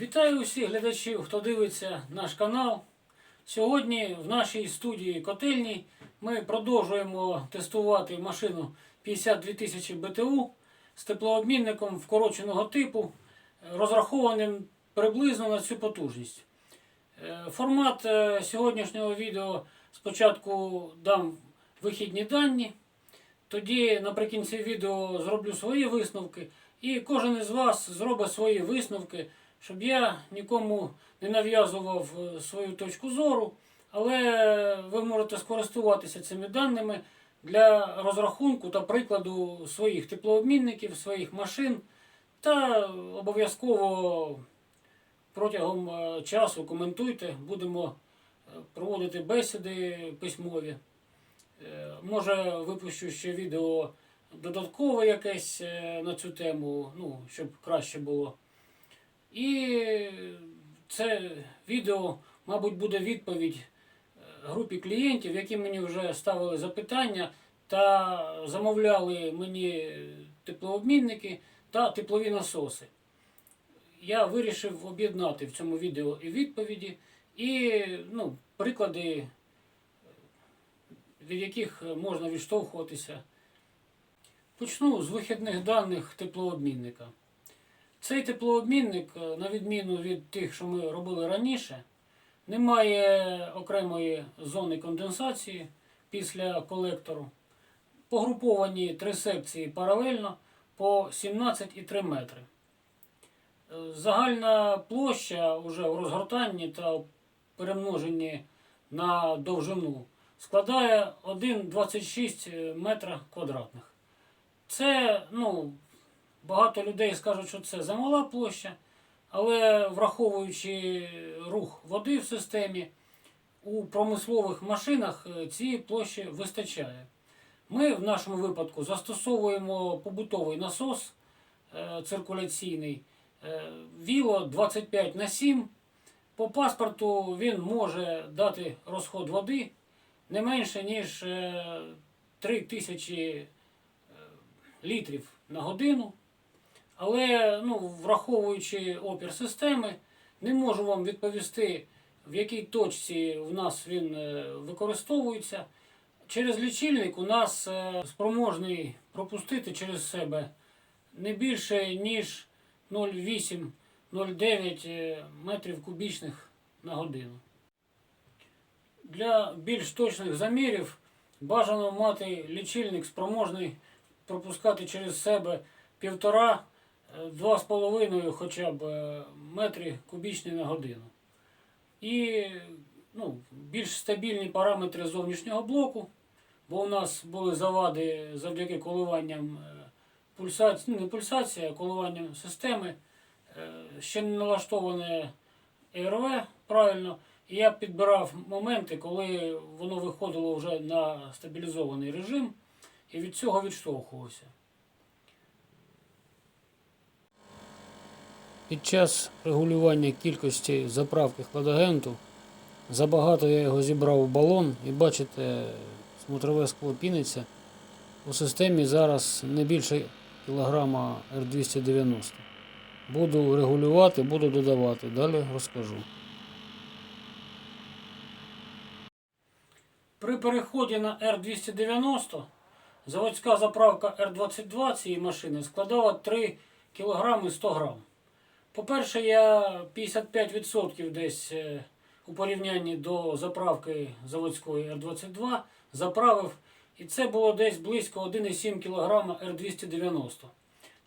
Вітаю усіх глядачів, хто дивиться наш канал. Сьогодні в нашій студії котельній ми продовжуємо тестувати машину 52 тисячі БТУ з теплообмінником вкороченого типу, розрахованим приблизно на цю потужність. Е, Формат е, сьогоднішнього відео спочатку дам вихідні дані, тоді наприкінці відео зроблю свої висновки, і кожен із вас зробить свої висновки, щоб я нікому не нав'язував е, свою точку зору, але ви можете скористуватися цими даними для розрахунку та прикладу своїх теплообмінників, своїх машин, та обов'язково протягом е, часу коментуйте, будемо е, проводити бесіди письмові. Може, випущу ще відео додаткове якесь на цю тему, ну, щоб краще було. І це відео, мабуть, буде відповідь е, групі клієнтів, які мені вже ставили запитання та замовляли мені теплообмінники та теплові насоси. Я вирішив об'єднати в цьому відео і відповіді, і ну, приклади від яких можна відштовхуватися. Почну з вихідних даних теплообмінника. Цей теплообмінник, е, на відміну від тих, що ми робили раніше, не має окремої зони конденсації після колектору. Погруповані три секції паралельно по 17,3 метри. Е, Загальна площа уже у розгортанні та перемноженні на довжину складає 1,26 метра квадратних. Це, ну, багато людей скажуть, що це замала площа, але враховуючи рух води в системі, у промислових машинах е, цієї площі вистачає. Ми в нашому випадку застосовуємо побутовий насос е, циркуляційний е, Віло 25 на 7. По паспорту він може дати розход води не менше, ніж е, 3 тисячі е, літрів на годину. Але ну, враховуючи опір системи, не можу вам відповісти, в якій точці в нас він е, використовується. Через лічильник у нас е, спроможний пропустити через себе не більше, ніж 0,8-0,9 е, метрів кубічних на годину. Для більш точних замірів бажано мати лічильник спроможний пропускати через себе півтора, е, два з половиною хоча б е, метри кубічні на годину. І ну, більш стабільні параметри зовнішнього блоку, бо у нас були завади завдяки коливанням пульсації, ну не пульсації, а коливанням системи. Е, Ще не налаштоване ЕРВ правильно. І я підбирав моменти, коли воно виходило вже на стабілізований режим, і від цього відштовхувався. Під час регулювання кількості заправки хладагенту забагато я його зібрав в балон і бачите, смотрове скло піниться. У системі зараз не більше кілограма R290. Буду регулювати, буду додавати. Далі розкажу. При переході на R290 заводська заправка R22 цієї машини складала 3 кг 100 г. По-перше, я 55% десь е, у порівнянні до заправки заводської R22 заправив, і це було десь близько 1,7 кг R290.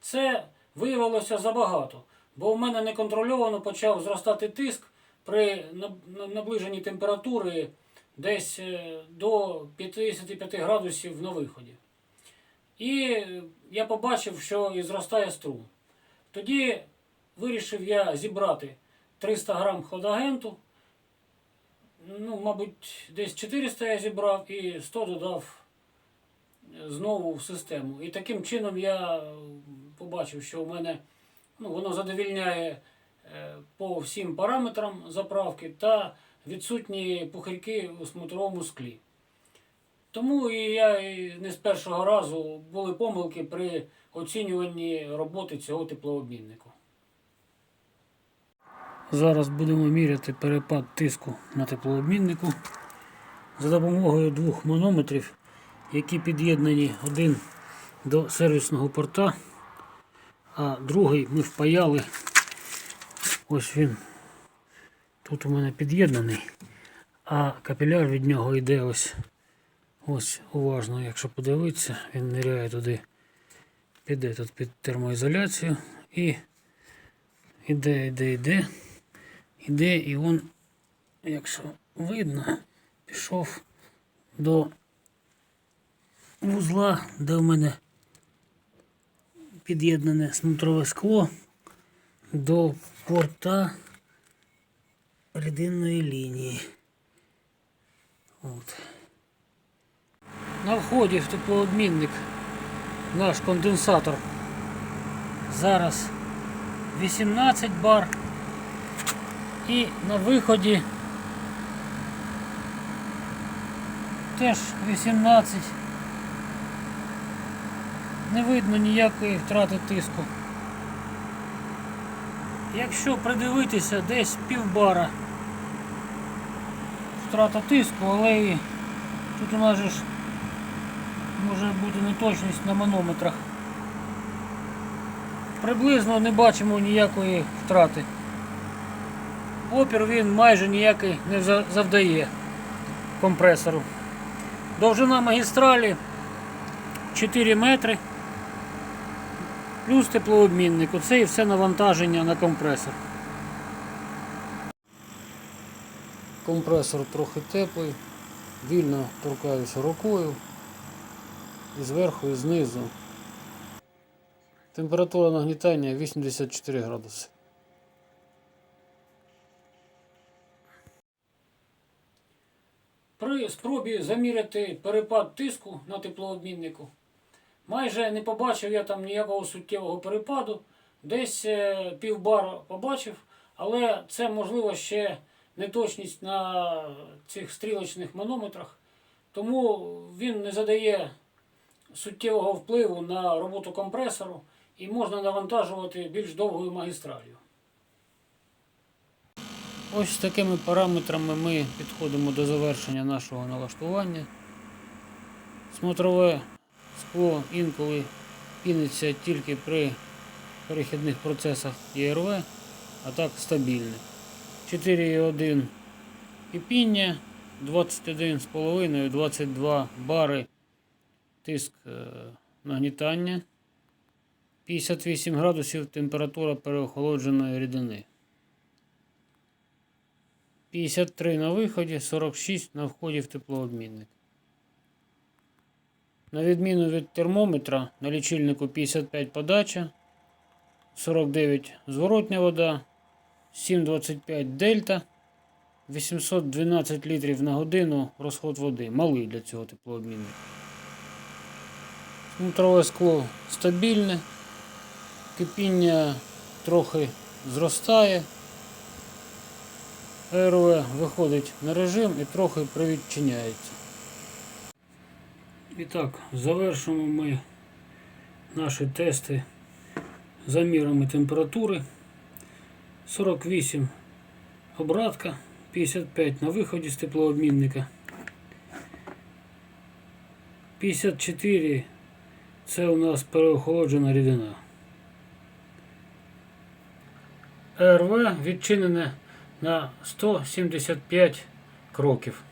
Це виявилося забагато, бо в мене неконтрольовано почав зростати тиск при наближенні температури десь е, до 55 градусів на виході. І е, я побачив, що і зростає струм. Тоді вирішив я зібрати 300 грам хладагенту. Ну, мабуть, десь 400 я зібрав і 100 додав е, знову в систему. І таким чином я е, побачив, що у мене ну, воно задовільняє е, по всім параметрам заправки та відсутні пухирки у смотровому склі. Тому і я і не з першого разу були помилки при оцінюванні роботи цього теплообміннику. Зараз будемо міряти перепад тиску на теплообміннику за допомогою двох манометрів, які під'єднані один до сервісного порта, а другий ми впаяли. Ось він. Тут у мене під'єднаний, а капіляр від нього йде ось. Ось уважно, якщо подивитися, він ниряє туди, піде тут під термоізоляцію і іде, іде, іде, іде, і він, якщо видно, пішов до вузла, де в мене під'єднане смотрове скло до порта рідинної лінії. От. На вході в теплообмінник наш конденсатор зараз 18 бар і на виході теж 18. Не видно ніякої втрати тиску. Якщо придивитися, десь півбара втрата тиску, але і тут у нас ж може бути неточність на манометрах. Приблизно не бачимо ніякої втрати. Опір він майже ніякий не завдає компресору. Довжина магістралі 4 метри. Плюс теплообмінник. Оце і все навантаження на компресор. Компресор трохи теплий, вільно торкаюся рукою і зверху, і знизу. Температура нагнітання 84 градуси. При спробі заміряти перепад тиску на теплообміннику майже не побачив я там ніякого суттєвого перепаду. Десь е, півбара побачив, але це можливо ще неточність на цих стрілочних манометрах. Тому він не задає суттєвого впливу на роботу компресору і можна навантажувати більш довгою магістралью. Ось з такими параметрами ми підходимо до завершення нашого налаштування. Смотрове скло інколи піниться тільки при перехідних процесах ЄРВ, а так стабільне. 4,1 кипіння, 21,5-22 бари тиск е, нагнітання, 58 градусів температура переохолодженої рідини. 53 на виході, 46 на вході в теплообмінник. На відміну від термометра на лічильнику 55 подача, 49 зворотня вода, 7,25 дельта, 812 літрів на годину розход води. Малий для цього теплообмінника. Смотрове скло стабільне, кипіння трохи зростає. РВ виходить на режим і трохи привідчиняється. І так, завершимо ми наші тести замірами температури. 48 обратка, 55 на виході з теплообмінника. 54 це у нас переохолоджена рідина. РВ відчинене на 175 кроків.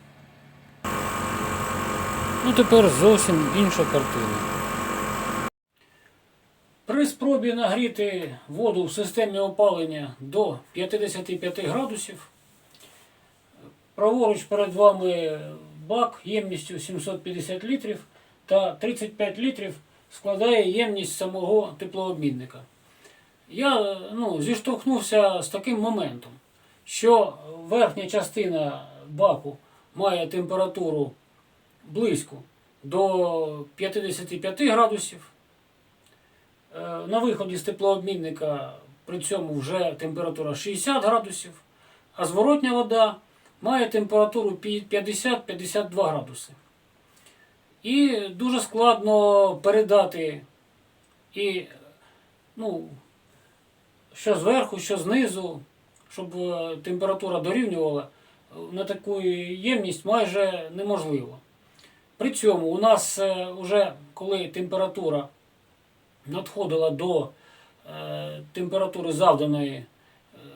Ну тепер зовсім інша картина. При спробі нагріти воду в системі опалення до 55 градусів, праворуч перед вами бак ємністю 750 літрів та 35 літрів складає ємність самого теплообмінника. Я ну, зіштовхнувся з таким моментом, що верхня частина баку має температуру близько до 55 градусів. Е, На виході з теплообмінника при цьому вже температура 60 градусів, а зворотня вода має температуру 50-52 градуси. І дуже складно передати і, ну, що зверху, що знизу, щоб е, температура дорівнювала е, на таку ємність майже неможливо. При цьому у нас вже коли температура надходила до е, температури завданої, е,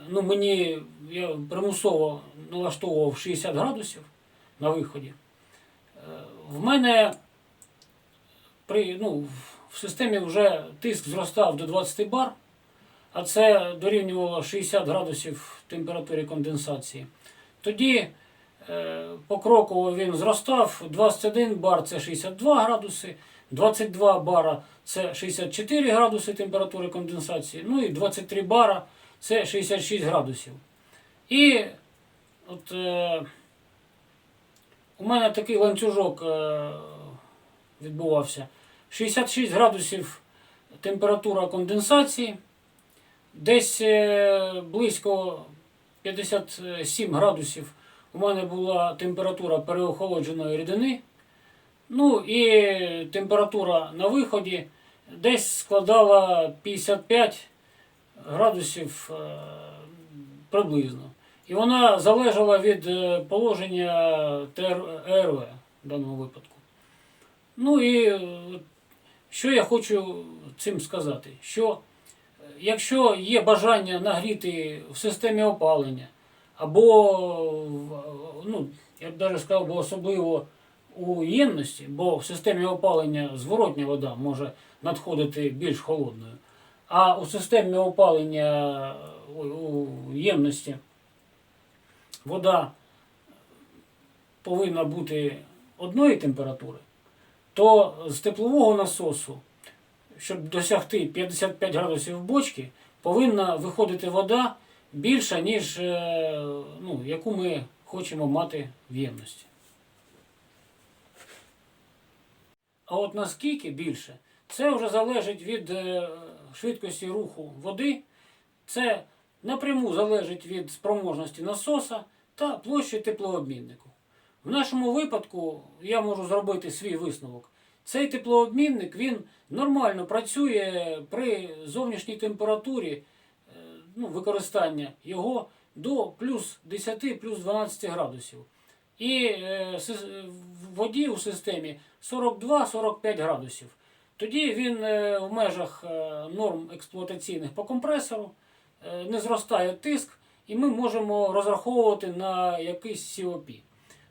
ну мені я примусово налаштовував 60 градусів на виході. Е, в мене при, ну, в системі вже тиск зростав до 20 бар, а це дорівнювало 60 градусів температури конденсації. Тоді е, покроково він зростав, 21 бар це 62 градуси, 22 бара це 64 градуси температури конденсації, ну і 23 бара це 66 градусів. І от е, у мене такий ланцюжок е, відбувався. 66 градусів температура конденсації, десь е, близько 57 градусів у мене була температура переохолодженої рідини. Ну і температура на виході десь складала 55 градусів е, приблизно. І вона залежала від е, положення ТРВ в даному випадку. Ну і що я хочу цим сказати? Що якщо є бажання нагріти в системі опалення, або, ну, я б навіть сказав, бо особливо у ємності, бо в системі опалення зворотня вода може надходити більш холодною, а у системі опалення у ємності вода повинна бути одної температури, то з теплового насосу, щоб досягти 55 градусів в бочці, повинна виходити вода більша, ніж е, ну, яку ми хочемо мати в ємності. А от наскільки більше, це вже залежить від е, швидкості руху води, це напряму залежить від спроможності насоса та площі теплообміннику. В нашому випадку я можу зробити свій висновок. Цей теплообмінник він нормально працює при зовнішній температурі е, ну, використання його до плюс 10, плюс 12 градусів. І е, в воді у системі 42-45 градусів. Тоді він е, в межах е, норм експлуатаційних по компресору е, не зростає тиск, і ми можемо розраховувати на якийсь COP.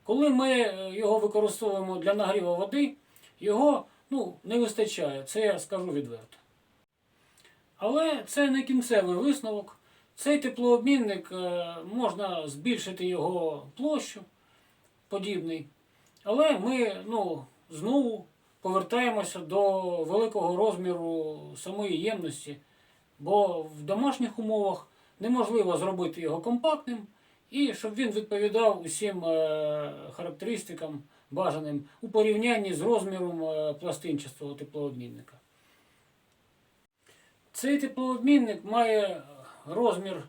Коли ми е, його використовуємо для нагріву води, його ну, не вистачає, це я скажу відверто. Але це не кінцевий висновок. Цей теплообмінник е, можна збільшити його площу, подібний. Але ми ну, знову повертаємося до великого розміру самої ємності, бо в домашніх умовах неможливо зробити його компактним і щоб він відповідав усім е, характеристикам бажаним у порівнянні з розміром е, пластинчастого теплообмінника. Цей теплообмінник має розмір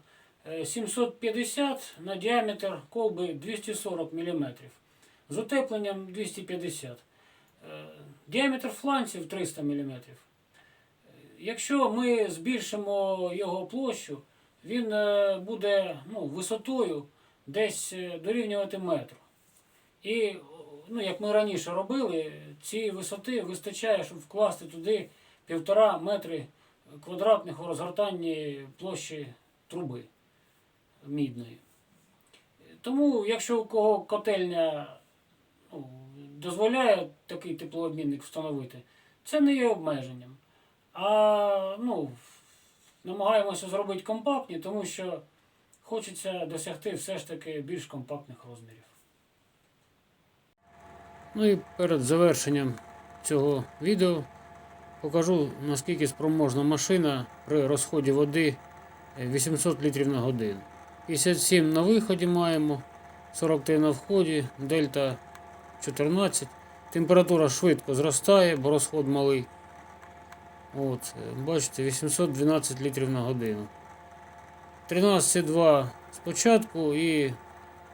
е, 750 на діаметр колби 240 мм з утепленням 250 Е, Діаметр фланців 300 мм. Якщо ми збільшимо його площу, він е, буде ну, висотою десь е, дорівнювати метру. І, ну, як ми раніше робили, цієї висоти вистачає, щоб вкласти туди півтора метри квадратних у розгортанні площі труби мідної. Тому, якщо у кого котельня ну, дозволяє такий теплообмінник встановити, це не є обмеженням. А ну, намагаємося зробити компактні, тому що хочеться досягти все ж таки більш компактних розмірів. Ну і перед завершенням цього відео покажу наскільки спроможна машина при розході води е, 800 літрів на годину. 57 на виході маємо, 43 на вході, дельта 14. Температура швидко зростає, бо розход малий. От, е, бачите, 812 літрів на годину. 13,2 спочатку і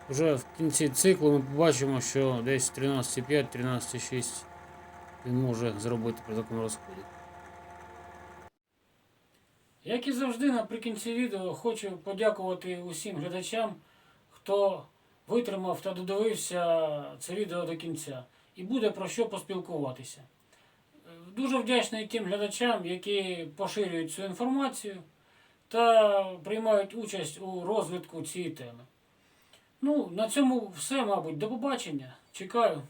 вже в кінці циклу ми побачимо, що десь 13,5-13,6 він може зробити при такому розході. Як і завжди, наприкінці відео хочу подякувати усім глядачам, хто витримав та додивився це відео до кінця. І буде про що поспілкуватися. Дуже вдячний тим глядачам, які поширюють цю інформацію та приймають участь у розвитку цієї теми. Ну, на цьому все, мабуть. До побачення. Чекаю.